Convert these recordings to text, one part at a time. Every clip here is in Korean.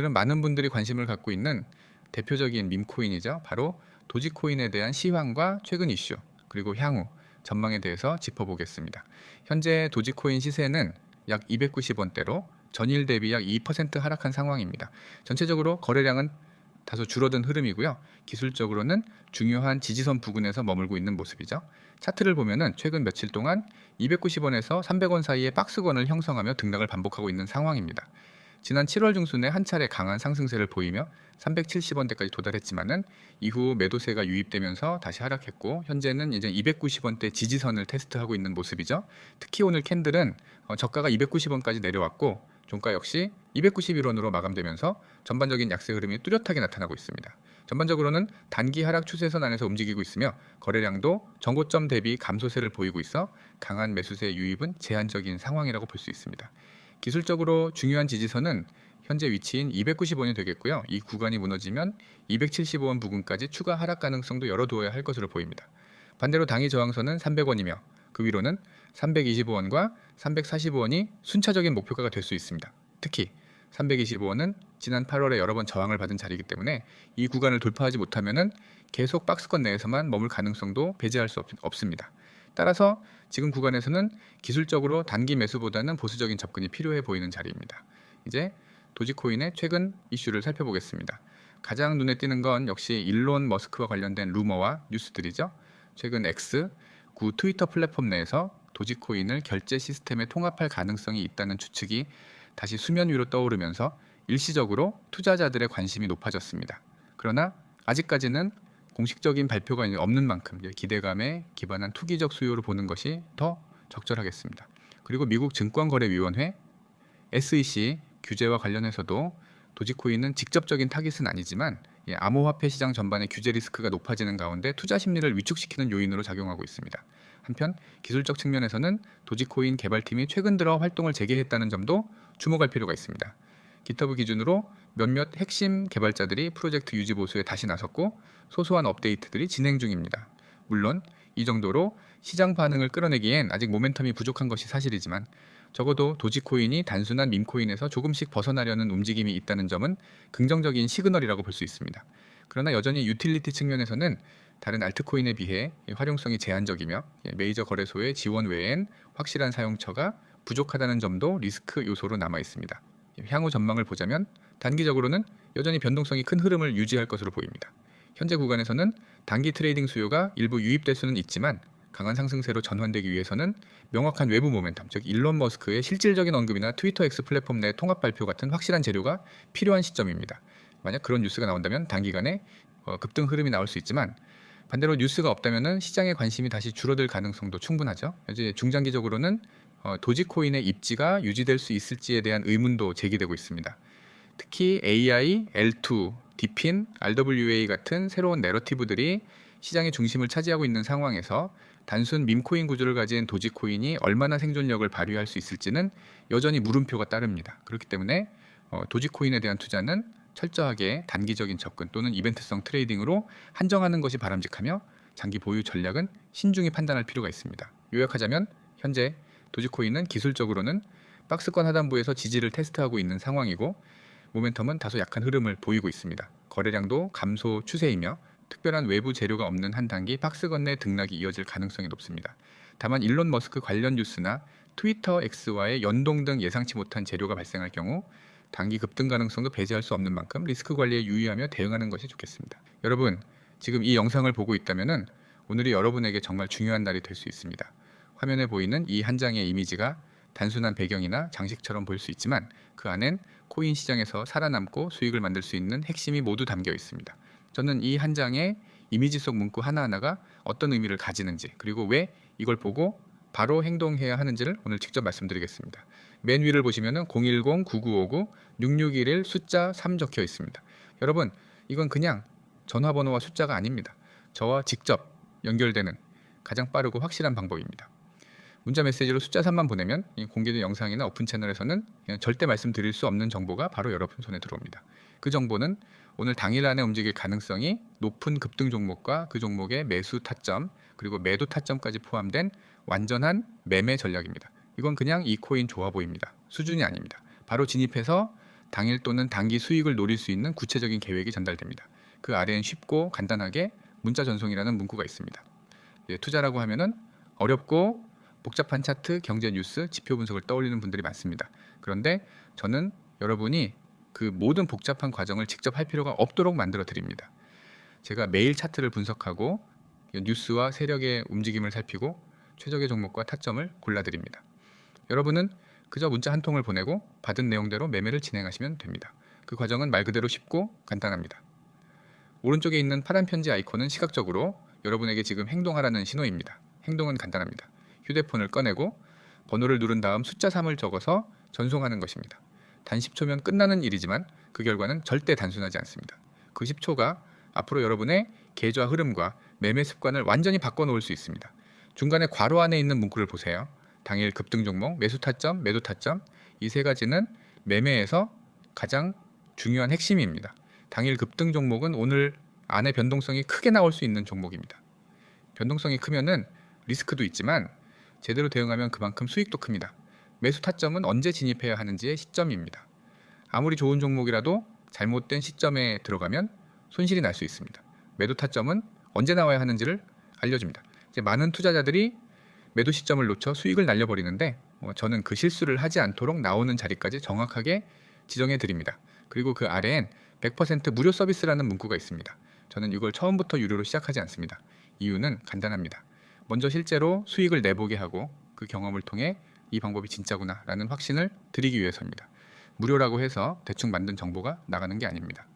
오늘은 많은 분들이 관심을 갖고 있는 대표적인 밈코인이죠. 바로 도지코인에 대한 시황과 최근 이슈 그리고 향후 전망에 대해서 짚어보겠습니다. 현재 도지코인 시세는 약 290원대로 전일 대비 약 2% 하락한 상황입니다. 전체적으로 거래량은 다소 줄어든 흐름이고요. 기술적으로는 중요한 지지선 부근에서 머물고 있는 모습이죠. 차트를 보면은 최근 며칠 동안 290원에서 300원 사이의 박스권을 형성하며 등락을 반복하고 있는 상황입니다. 지난 7월 중순에 한 차례 강한 상승세를 보이며 370원대까지 도달했지만은 이후 매도세가 유입되면서 다시 하락했고 현재는 이제 290원대 지지선을 테스트하고 있는 모습이죠. 특히 오늘 캔들은 어, 저가가 290원까지 내려왔고 종가 역시 291원으로 마감되면서 전반적인 약세 흐름이 뚜렷하게 나타나고 있습니다. 전반적으로는 단기 하락 추세선 안에서 움직이고 있으며 거래량도 전고점 대비 감소세를 보이고 있어 강한 매수세 유입은 제한적인 상황이라고 볼 수 있습니다. 기술적으로 중요한 지지선은 현재 위치인 290원이 되겠고요. 이 구간이 무너지면 275원 부근까지 추가 하락 가능성도 열어두어야 할 것으로 보입니다. 반대로 당위 저항선은 300원이며 그 위로는 325원과 345원이 순차적인 목표가가 될 수 있습니다. 특히 325원은 지난 8월에 여러 번 저항을 받은 자리이기 때문에 이 구간을 돌파하지 못하면은 계속 박스권 내에서만 머물 가능성도 배제할 수 없, 없습니다. 따라서 지금 구간에서는 기술적으로 단기 매수보다는 보수적인 접근이 필요해 보이는 자리입니다. 이제 도지코인의 최근 이슈를 살펴보겠습니다. 가장 눈에 띄는 건 역시 일론 머스크와 관련된 루머와 뉴스들이죠. 최근 X, 구 트위터 플랫폼 내에서 도지코인을 결제 시스템에 통합할 가능성이 있다는 추측이 다시 수면 위로 떠오르면서 일시적으로 투자자들의 관심이 높아졌습니다. 그러나 아직까지는 공식적인 발표가 없는 만큼 기대감에 기반한 투기적 수요를 보는 것이 더 적절하겠습니다. 그리고 미국 증권거래위원회 SEC 규제와 관련해서도 도지코인은 직접적인 타깃은 아니지만 예, 암호화폐 시장 전반의 규제 리스크가 높아지는 가운데 투자 심리를 위축시키는 요인으로 작용하고 있습니다. 한편 기술적 측면에서는 도지코인 개발팀이 최근 들어 활동을 재개했다는 점도 주목할 필요가 있습니다. 기터브 기준으로 몇몇 핵심 개발자들이 프로젝트 유지 보수에 다시 나섰고 소소한 업데이트들이 진행 중입니다. 물론 이 정도로 시장 반응을 끌어내기엔 아직 모멘텀이 부족한 것이 사실이지만 적어도 도지코인이 단순한 밈코인에서 조금씩 벗어나려는 움직임이 있다는 점은 긍정적인 시그널이라고 볼 수 있습니다. 그러나 여전히 유틸리티 측면에서는 다른 알트코인에 비해 활용성이 제한적이며 메이저 거래소의 지원 외엔 확실한 사용처가 부족하다는 점도 리스크 요소로 남아 있습니다. 향후 전망을 보자면 단기적으로는 여전히 변동성이 큰 흐름을 유지할 것으로 보입니다. 현재 구간에서는 단기 트레이딩 수요가 일부 유입될 수는 있지만 강한 상승세로 전환되기 위해서는 명확한 외부 모멘텀, 즉 일론 머스크의 실질적인 언급이나 트위터 X 플랫폼 내 통합 발표 같은 확실한 재료가 필요한 시점입니다. 만약 그런 뉴스가 나온다면 단기간에 어, 급등 흐름이 나올 수 있지만 반대로 뉴스가 없다면 시장의 관심이 다시 줄어들 가능성도 충분하죠. 이제 중장기적으로는 어, 도지코인의 입지가 유지될 수 있을지에 대한 의문도 제기되고 있습니다. 특히 AI, L2, 디핀, RWA 같은 새로운 내러티브들이 시장의 중심을 차지하고 있는 상황에서 단순 밈코인 구조를 가진 도지코인이 얼마나 생존력을 발휘할 수 있을지는 여전히 물음표가 따릅니다. 그렇기 때문에 어, 도지코인에 대한 투자는 철저하게 단기적인 접근 또는 이벤트성 트레이딩으로 한정하는 것이 바람직하며 장기 보유 전략은 신중히 판단할 필요가 있습니다. 요약하자면 현재 도지코인은 기술적으로는 박스권 하단부에서 지지를 테스트하고 있는 상황이고 모멘텀은 다소 약한 흐름을 보이고 있습니다. 거래량도 감소 추세이며 특별한 외부 재료가 없는 한 단기 박스권 내 등락이 이어질 가능성이 높습니다. 다만 일론 머스크 관련 뉴스나 트위터 X와의 연동 등 예상치 못한 재료가 발생할 경우 단기 급등 가능성도 배제할 수 없는 만큼 리스크 관리에 유의하며 대응하는 것이 좋겠습니다. 여러분, 지금 이 영상을 보고 있다면 오늘이 여러분에게 정말 중요한 날이 될 수 있습니다. 화면에 보이는 이 한 장의 이미지가 단순한 배경이나 장식처럼 보일 수 있지만 그 안엔 코인 시장에서 살아남고 수익을 만들 수 있는 핵심이 모두 담겨 있습니다. 저는 이 한 장의 이미지 속 문구 하나하나가 어떤 의미를 가지는지 그리고 왜 이걸 보고 바로 행동해야 하는지를 오늘 직접 말씀드리겠습니다. 맨 위를 보시면은 010-9959-6611 숫자 3 적혀 있습니다. 여러분, 이건 그냥 전화번호와 숫자가 아닙니다. 저와 직접 연결되는 가장 빠르고 확실한 방법입니다. 문자 메시지로 숫자 3만 보내면 공개된 영상이나 오픈 채널에서는 절대 말씀드릴 수 없는 정보가 바로 여러분 손에 들어옵니다. 그 정보는 오늘 당일 안에 움직일 가능성이 높은 급등 종목과 그 종목의 매수 타점 그리고 매도 타점까지 포함된 완전한 매매 전략입니다. 이건 그냥 이 코인 좋아 보입니다. 수준이 아닙니다. 바로 진입해서 당일 또는 단기 수익을 노릴 수 있는 구체적인 계획이 전달됩니다. 그 아래엔 쉽고 간단하게 문자 전송이라는 문구가 있습니다. 예, 투자라고 하면은 어렵고 복잡한 차트, 경제 뉴스, 지표 분석을 떠올리는 분들이 많습니다. 그런데 저는 여러분이 그 모든 복잡한 과정을 직접 할 필요가 없도록 만들어 드립니다. 제가 매일 차트를 분석하고 뉴스와 세력의 움직임을 살피고 최적의 종목과 타점을 골라 드립니다. 여러분은 그저 문자 한 통을 보내고 받은 내용대로 매매를 진행하시면 됩니다. 그 과정은 말 그대로 쉽고 간단합니다. 오른쪽에 있는 파란 편지 아이콘은 시각적으로 여러분에게 지금 행동하라는 신호입니다. 행동은 간단합니다. 휴대폰을 꺼내고 번호를 누른 다음 숫자 3을 적어서 전송하는 것입니다. 단 10초면 끝나는 일이지만 그 결과는 절대 단순하지 않습니다. 그 10초가 앞으로 여러분의 계좌 흐름과 매매 습관을 완전히 바꿔놓을 수 있습니다. 중간에 괄호 안에 있는 문구를 보세요. 당일 급등 종목, 매수 타점, 매도 타점 이 세 가지는 매매에서 가장 중요한 핵심입니다. 당일 급등 종목은 오늘 안에 변동성이 크게 나올 수 있는 종목입니다. 변동성이 크면은 리스크도 있지만 제대로 대응하면 그만큼 수익도 큽니다. 매수 타점은 언제 진입해야 하는지의 시점입니다. 아무리 좋은 종목이라도 잘못된 시점에 들어가면 손실이 날 수 있습니다. 매도 타점은 언제 나와야 하는지를 알려줍니다. 이제 많은 투자자들이 매도 시점을 놓쳐 수익을 날려버리는데 어, 저는 그 실수를 하지 않도록 나오는 자리까지 정확하게 지정해 드립니다. 그리고 그 아래엔 100% 무료 서비스라는 문구가 있습니다. 저는 이걸 처음부터 유료로 시작하지 않습니다. 이유는 간단합니다. 먼저 실제로 수익을 내보게 하고 그 경험을 통해 이 방법이 진짜구나라는 확신을 드리기 위해서입니다. 무료라고 해서 대충 만든 정보가 나가는 게 아닙니다.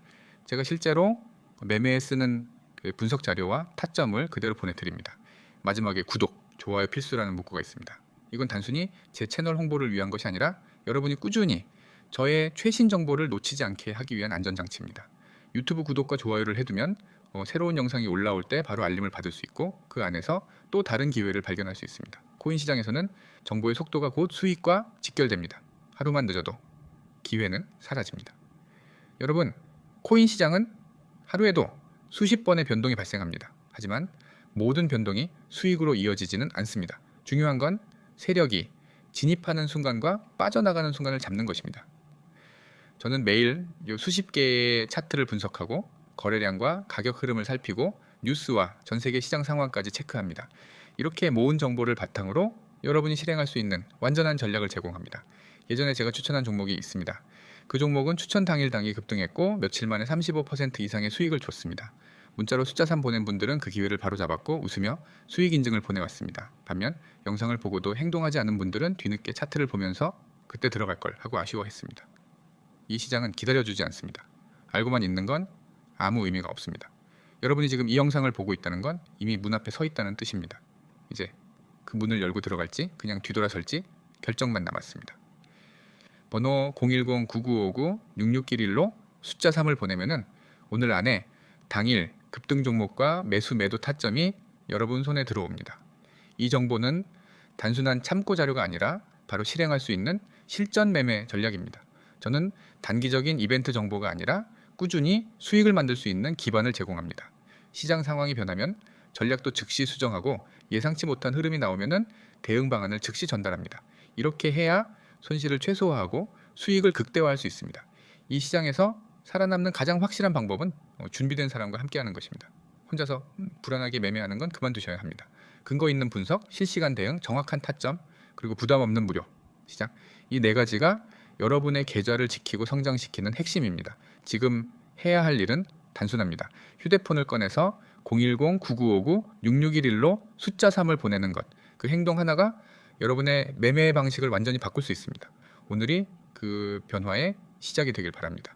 제가 실제로 매매에 쓰는 그 분석 자료와 타점을 그대로 보내드립니다. 마지막에 구독, 좋아요 필수라는 문구가 있습니다. 이건 단순히 제 채널 홍보를 위한 것이 아니라 여러분이 꾸준히 저의 최신 정보를 놓치지 않게 하기 위한 안전장치입니다. 유튜브 구독과 좋아요를 해두면 어, 새로운 영상이 올라올 때 바로 알림을 받을 수 있고 그 안에서 또 다른 기회를 발견할 수 있습니다. 코인 시장에서는 정보의 속도가 곧 수익과 직결됩니다. 하루만 늦어도 기회는 사라집니다. 여러분, 코인 시장은 하루에도 수십 번의 변동이 발생합니다. 하지만 모든 변동이 수익으로 이어지지는 않습니다. 중요한 건 세력이 진입하는 순간과 빠져나가는 순간을 잡는 것입니다. 저는 매일 요 수십 개의 차트를 분석하고 거래량과 가격 흐름을 살피고 뉴스와 전 세계 시장 상황까지 체크합니다. 이렇게 모은 정보를 바탕으로 여러분이 실행할 수 있는 완전한 전략을 제공합니다. 예전에 제가 추천한 종목이 있습니다. 그 종목은 추천 당일 당일 급등했고 며칠 만에 35% 이상의 수익을 줬습니다. 문자로 숫자 3 보낸 분들은 그 기회를 바로 잡았고 웃으며 수익 인증을 보내왔습니다. 반면 영상을 보고도 행동하지 않은 분들은 뒤늦게 차트를 보면서 그때 들어갈 걸 하고 아쉬워했습니다. 이 시장은 기다려주지 않습니다. 알고만 있는 건 아무 의미가 없습니다. 여러분이 지금 이 영상을 보고 있다는 건 이미 문 앞에 서 있다는 뜻입니다. 이제 그 문을 열고 들어갈지 그냥 뒤돌아설지 결정만 남았습니다. 번호 010-9959-6611로 숫자 3을 보내면은 오늘 안에 당일 급등 종목과 매수 매도 타점이 여러분 손에 들어옵니다. 이 정보는 단순한 참고 자료가 아니라 바로 실행할 수 있는 실전 매매 전략입니다. 저는 단기적인 이벤트 정보가 아니라 꾸준히 수익을 만들 수 있는 기반을 제공합니다. 시장 상황이 변하면 전략도 즉시 수정하고 예상치 못한 흐름이 나오면은 대응 방안을 즉시 전달합니다. 이렇게 해야 손실을 최소화하고 수익을 극대화할 수 있습니다. 이 시장에서 살아남는 가장 확실한 방법은 어, 준비된 사람과 함께하는 것입니다. 혼자서 음, 불안하게 매매하는 건 그만두셔야 합니다. 근거 있는 분석, 실시간 대응, 정확한 타점, 그리고 부담 없는 무료 시장 이 네 가지가 여러분의 계좌를 지키고 성장시키는 핵심입니다. 지금 해야 할 일은 단순합니다. 휴대폰을 꺼내서 010-9959-6611로 숫자 3을 보내는 것. 그 행동 하나가 여러분의 매매 방식을 완전히 바꿀 수 있습니다. 오늘이 그 변화의 시작이 되길 바랍니다.